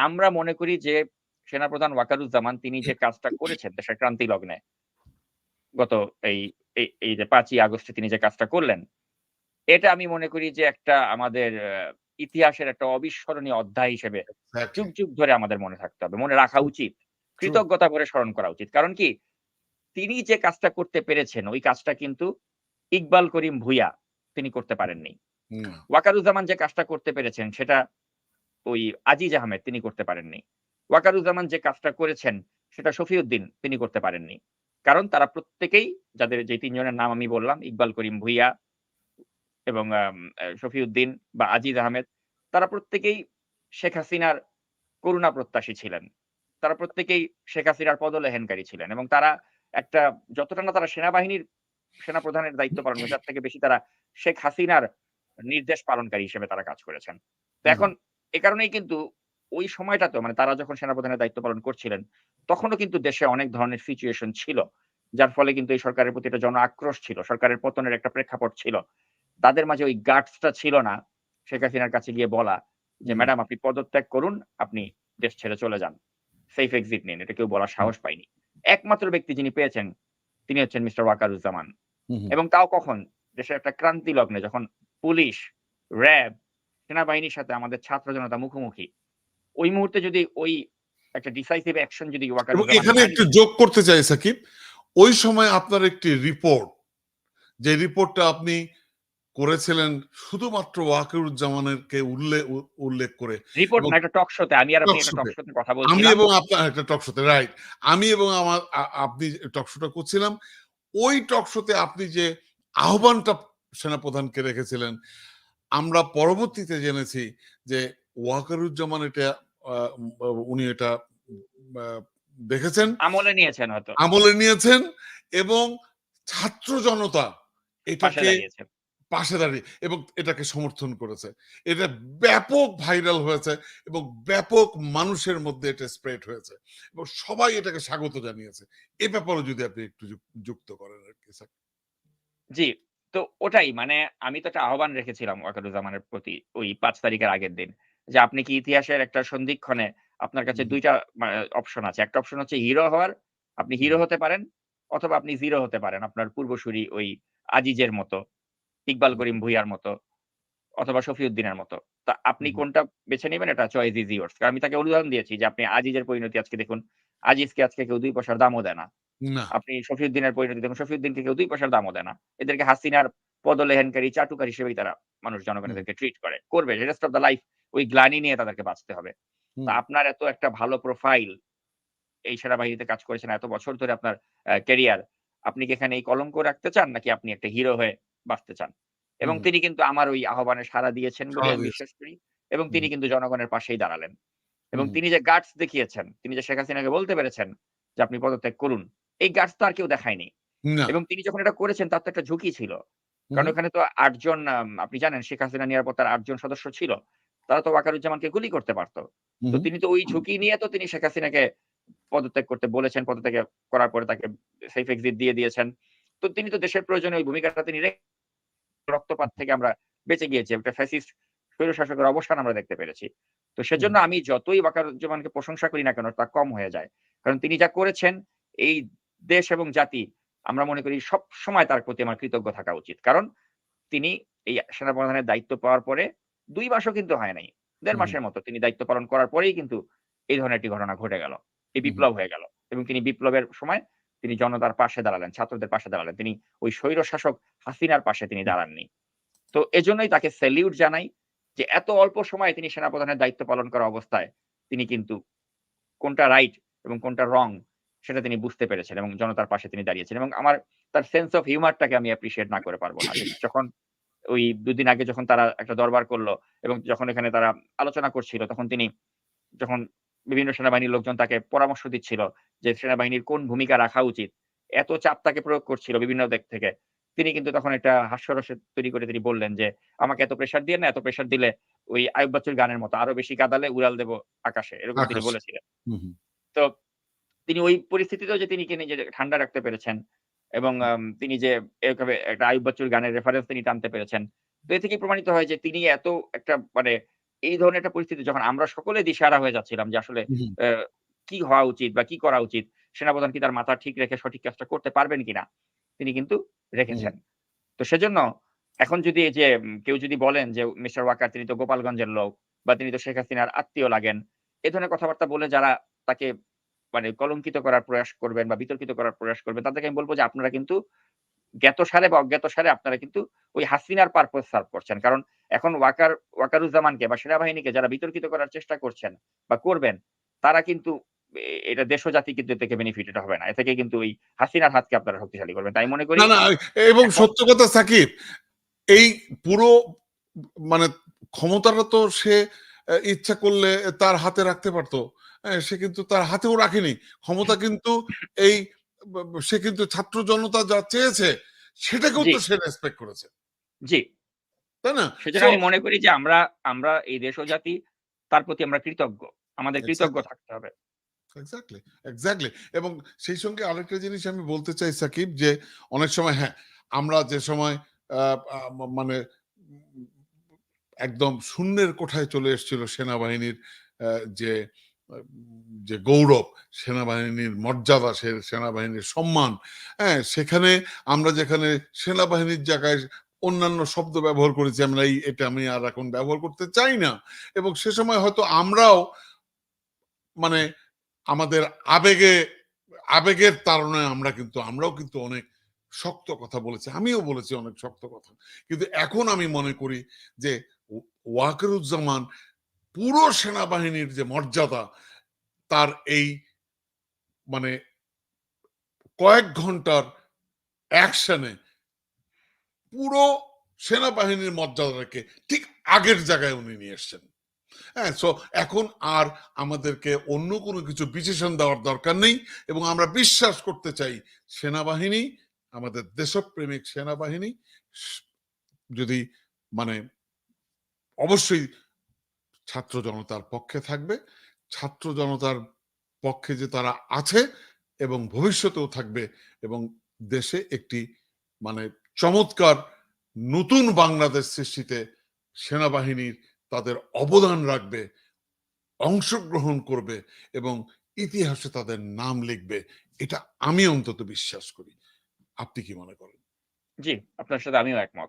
আমরা মনে করি যে সেনাপ্রধান ওয়াকারুজ্জামান তিনি যে কাজটা করেছেন দেশের ক্রান্তি লগ্নে গত এই এই যে ৫ই আগস্টে তিনি যে কাজটা করলেন, এটা আমি মনে করি যে একটা আমাদের ইতিহাসের একটা অবিস্মরণীয় অধ্যায় হিসেবে যুগ। যুগ ধরে আমাদের মনে থাকতে হবে। মনে রাখা উচিত। কৃতজ্ঞতা করে স্মরণ করা উচিত। কারণ কি? তিনি যে কাজটা করতে পেরেছেন, ওই কাজটা কিন্তু ইকবাল করিম ভূঁইয়া তিনি করতে পারেননি। ওয়াকারুজ্জামান যে কাজটা করতে পেরেছেন সেটা ওই আজিজ আহমেদ তিনি করতে পারেননি। ওয়াকারুজ্জামান যে কাজটা করেছেন সেটা শফিউদ্দিন তিনি করতে পারেননি। কারণ তারা প্রত্যেকেই যাদের যে ৩ জনের নাম আমি বললাম ইকবাল করিম ভূঁইয়া এবং শফিউদ্দিন বা আজিজ আহমেদ তারা প্রত্যেকেই শেখ হাসিনার করুণা প্রত্যাশী ছিলেন। তারা প্রত্যেকেই শেখ হাসিনার পদলেহনকারী ছিলেন এবং তারা একটা যতটা না তারা সেনাবাহিনীর সেনাপ্রধানের দায়িত্ব পালন করেছে তার থেকে বেশি তারা শেখ হাসিনার নির্দেশ পালনকারী হিসেবে তারা কাজ করেছেন। তো এখন এ কারণেই কিন্তু ওই সময়টাতেও মানে তারা যখন সেনাপ্রধানের দায়িত্ব পালন করছিলেন, তখনও কিন্তু দেশে অনেক ধরনের সিচুয়েশন ছিল। যার ফলে কিন্তু এই সরকারের প্রতি একটা জন আক্রোশ ছিল। সরকারের পতনের একটা প্রেক্ষাপট ছিল। তাদের মাঝে ওই গাটস টা ছিল না শেখ হাসিনার কাছে গিয়ে বলা যে, "ম্যাডাম আপনি পদত্যাগ করুন, আপনি দেশ ছেড়ে চলে যান। সেফ এক্সিট নিন।" এটা কেউ বলার সাহস পায়নি। একমাত্র ব্যক্তি যিনি পেয়েছেন তিনি হচ্ছেন মিস্টার ওয়াকারুজ্জামান। এবং তাও কখন? দেশের একটা ক্রান্তি লগ্নে যখন পুলিশ, র‍্যাব, সেনাবাহিনীর সাথে আমাদের ছাত্র জনতা মুখোমুখি। ওই মুহূর্তে যদি ওই একটা ডিসাইসিভ অ্যাকশন যদি এখানে একটু যোগ করতে চাই সাকিব। ওই সময় আপনার একটি রিপোর্ট, যে রিপোর্টটা আপনি করেছিলেন শুধুমাত্র ওয়াকিরুজ্জামানেরকে উল্লে উ উল্লেখ করে রিপোর্ট না একটা টক শোতে আমি আর আপনি একটা টক শোতে। কথা আমি এবং আপনার একটা টক শোতে রাইট। আমি এবং আমার আপনি টক শোটা করছিলাম। ওই টক শোতে আপনি যে আহ্বানটা সেনাপ্রধানকে রেখেছিলেন, আমরা পরবর্তীতে জেনেছি যে ওয়াকারুজ্জামান এটা উনি এটা দেখেছেন। আমলে নিয়েছেন হয়তো। আমলে নিয়েছেন এবং ছাত্র জনতা পাশে এটাকে পাশে দাঁড়িয়ে এবং এটাকে সমর্থন করেছে। এটা ব্যাপক ভাইরাল হয়েছে এবং ব্যাপক মানুষের মধ্যে এটা স্প্রেড হয়েছে এবং সবাই এটাকে স্বাগত জানিয়েছে। এ ব্যাপারে যদি আপনি একটু যুক্ত করেন আরকি স্যার। জি, তো ওটাই মানে আমি তো একটা আহ্বান রেখেছিলাম ওয়াকারুজ্জামানের প্রতি ওই ৫ তারিখের আগের দিন। যে আপনি কি ইতিহাসের একটা সন্ধিক্ষণে আপনার কাছে হু, হু। ২ টা মা অপশন আছে। একটা অপশন হচ্ছে হিরো হওয়ার, আপনি হিরো হতে পারেন অথবা আপনি জিরো হতে পারেন। আপনার পূর্বসূরি ওই আজিজের মতো, ইকবাল করিম। ভূঁইয়ার মতো অথবা শফিউদ্দিনের মতো। তা আপনি কোনটা বেছে নিবেন এটা চয়েস ইস ইয়োরস। কারণ আমি তাকে উদাহরণ দিয়েছি যে আপনি আজিজের পরিণতি আজকে দেখুন। আজিজকে আজকে কেউ দুই পয়সার দামও দেয় না। না। আপনি শফিউদ্দিনের পরিণতি দেখুন, শফিউদ্দিনকে কেউ ২ পয়সার দামও দেয় না। এদেরকে হাসিনার পদলেহনকারী, চাটুকার হিসেবেই তারা মানুষ জনগণ এদেরকে ট্রিট করে। করবে। রেস্ট অফ দ্যা লাইফ ওই গ্লানি নিয়ে তাদেরকে বাঁচতে হবে। তা আপনার এত একটা ভালো প্রোফাইল এই সেনাবাহিনীতে কাজ করেছেন এত বছর ধরে আপনার ক্যারিয়ার। আপনি কি এখানে এই কলঙ্ক রাখতে চান নাকি আপনি একটা হিরো হয়ে বাঁচতে চান? এবং তিনি কিন্তু আমার ওই আহ্বানে সাড়া দিয়েছেন বলে আমি বিশ্বাস করি এবং তিনি কিন্তু জনগণের পাশেই দাঁড়ালেন। এবং তিনি যে গাটস দেখিয়েছেন, তিনি যে শেখ হাসিনাকে বলতে পেরেছেন যে আপনি পদত্যাগ করুন। এই গাটস তো আর কেউ দেখায়নি। এবং তিনি যখন এটা করেছেন তার তো একটা ঝুঁকি ছিল। কারণ ওখানে তো ৮ জন আম আপনি জানেন শেখ হাসিনা নিরাপত্তার ৮ জন সদস্য ছিল। তারা তো ওয়াকারুজ্জামানকে গুলি করতে পারত। তো তিনি তো ওই ঝুঁকি নিয়ে তো তিনি শেখ হাসিনাকে পদত্যাগ করতে বলেছেন। পদত্যাগ করার পরে তাকে সেফ এক্সিট দিয়ে দিয়েছেন। তো তিনি তো দেশের প্রয়োজনে ওই ভূমিকাটা তিনি রক্তপাত থেকে আমরা বেঁচে গিয়েছি। একটা ফ্যাসিস্ট স্বৈরশাসকের অবসান আমরা দেখতে পেরেছি। তো সেজন্য আমি যতই ওয়াকারুজ্জামানকে প্রশংসা করি না কেন তা কম হয়ে যায়। কারণ তিনি যা করেছেন এই দেশ এবং জাতি আমরা মনে করি সবসময় তার প্রতি আমার কৃতজ্ঞ থাকা উচিত। কারণ তিনি এই সেনাপ্রধানের দায়িত্ব পাওয়ার পরে ২ মাসও কিন্তু হয় নাই। ১.৫ হু, হু। মাসের মতো তিনি দায়িত্ব পালন করার পরেই কিন্তু এই ধরনের একটি ঘটনা ঘটে গেল। এই। বিপ্লব হয়ে গেল। এবং তিনি বিপ্লবের সময় তিনি জনতার পাশে দাঁড়ালেন, ছাত্রদের পাশে দাঁড়ালেন। তিনি ওই স্বৈরশাসক হাসিনার পাশে তিনি দাঁড়াননি। তো এজন্যই তাকে সেলিউট জানাই যে এত অল্প সময়ে তিনি সেনাপ্রধানের দায়িত্ব পালন করা অবস্থায় তিনি কিন্তু কোনটা রাইট এবং কোনটা রং সেটা তিনি বুঝতে পেরেছেন এবং জনতার পাশে তিনি দাঁড়িয়েছেন। এবং আমার তার সেন্স অফ হিউমারটাকে আমি অ্যাপ্রিশিয়েট না করে পারব না। যখন ওই ২ দিন আগে যখন তারা একটা দরবার করল এবং যখন এখানে তারা আলোচনা করছিল তখন তিনি যখন বিভিন্ন সেনাবাহিনীর লোকজন তাকে পরামর্শ দিচ্ছিল যে সেনাবাহিনীর কোন ভূমিকা রাখা উচিত। এত চাপ তাকে প্রয়োগ করছিল বিভিন্ন দিক থেকে। তিনি কিন্তু তখন একটা হাস্যরস তৈরি করে তিনি বললেন যে, "আমাকে এত প্রেশার দিয়ে না। এত প্রেশার দিলে ওই আইয়ুব বাচ্চুর গানের মতো আরও বেশি কাদালে উড়াল দেব আকাশে।" এরকম তিনি বলেছিলেন। তো তিনি ওই পরিস্থিতিতেও যে তিনি নিজে ঠান্ডা রাখতে পেরেছেন এবং তিনি যে একটা আইয়ুব বাচ্চুর গানের রেফারেন্স তিনি টানতে পেরেছেন। তো এ থেকেই প্রমাণিত হয় যে তিনি এত একটা মানে এই ধরনের একটা পরিস্থিতি যখন আমরা সকলে দিশেহারা হয়ে যাচ্ছিলাম যে আসলে কি হওয়া উচিত বা কি করা উচিত সেনাপ্রধান কি তার মাথা ঠিক রেখে সঠিক কাজটা করতে পারবেন কিনা তিনি কিন্তু রেখেছেন। তো সেজন্য এখন যদি যে কেউ যদি বলেন যে মিস্টার ওয়াকার তিনি তো গোপালগঞ্জের লোক বা তিনি তো শেখ হাসিনার আত্মীয় লাগেন এ ধরনের কথাবার্তা বলে যারা তাকে মানে কলঙ্কিত করার প্রয়াস করবেন বা বিতর্কিত করার প্রয়াস করবেন তাদেরকে আমি বলব যে আপনারা কিন্তু জ্ঞাতসারে বা অজ্ঞাতসারে আপনারা কিন্তু ওই হাসিনার পারপোজ সার্ভ করছেন। কারণ এখন ওয়াকার ওয়াকারুজ্জামানকে বা সেনাবাহিনীকে যারা বিতর্কিত করার চেষ্টা করছেন বা করবেন তারা কিন্তু এটা দেশ জাতি কিন্তু থেকে বেনিফিটেড হবে না। এ থেকে কিন্তু ওই হাসিনার হাতকে আপনারা শক্তিশালী করবেন। তাই মনে করি না না এবং সত্য কথা সাকিব এই পুরো মানে ক্ষমতাটা তো সে ইচ্ছা করলে তার হাতে রাখতে পারতো। সে কিন্তু তার হাতেও রাখেনি। ক্ষমতা কিন্তু এই সে কিন্তু ছাত্র জনতা যা চেয়েছে সেটাকেও তো সে রেসপেক্ট করেছে। জি। তাই না? সেজন্য আমি মনে করি যে আমরা আমরা এই দেশ ও জাতি তার প্রতি আমরা কৃতজ্ঞ। আমাদের কৃতজ্ঞ থাকতে হবে। এক্স্যাক্টলি এক্স্যাক্টলি এবং সেই সঙ্গে আরেকটা জিনিস আমি বলতে চাই সাকিব যে অনেক সময় হ্যাঁ আমরা যে সময় মানে একদম শূন্যের কোঠায় চলে এসেছিল সেনাবাহিনীর যে যে গৌরব, সেনাবাহিনীর মর্যাদা, সে সেনাবাহিনীর সম্মান। হ্যাঁ সেখানে আমরা যেখানে সেনাবাহিনীর জায়গায় অন্যান্য শব্দ ব্যবহার করেছি, আমরা এই, এটা আমি আর এখন ব্যবহার করতে চাই না। এবং সে সময় হয়তো আমরাও মানে আমাদের আবেগে, আবেগের তাড়নায় আমরা কিন্তু, আমরাও কিন্তু অনেক শক্ত কথা বলেছি, আমিও বলেছি অনেক শক্ত কথা। কিন্তু এখন আমি মনে করি যে ওয়াকারুজ্জামান পুরো সেনাবাহিনীর যে মর্যাদা, তার এই মানে কয়েক ঘণ্টার অ্যাকশনে পুরো সেনাবাহিনীর মর্যাদাকে ঠিক আগের জায়গায় উনি নিয়ে এসছেন। হ্যাঁ সো এখন আর আমাদেরকে অন্য কোনো কিছু বিশেষণ দেওয়ার দরকার নেই এবং আমরা বিশ্বাস করতে চাই সেনাবাহিনী, আমাদের দেশপ্রেমিক সেনাবাহিনী, যদি মানে অবশ্যই ছাত্র জনতার পক্ষে থাকবে, ছাত্র জনতার পক্ষে যে তারা আছে এবং ভবিষ্যতেও থাকবে এবং দেশে একটি মানে চমৎকার নতুন বাংলাদেশ সৃষ্টিতে সেনাবাহিনীর তাদের অবদান রাখবে, অংশগ্রহণ করবে এবং ইতিহাসে তাদের নাম লিখবে, এটা আমি অন্তত বিশ্বাস করি। আপনি কি মনে করেন? জি, আপনার সাথে আমিও একমত।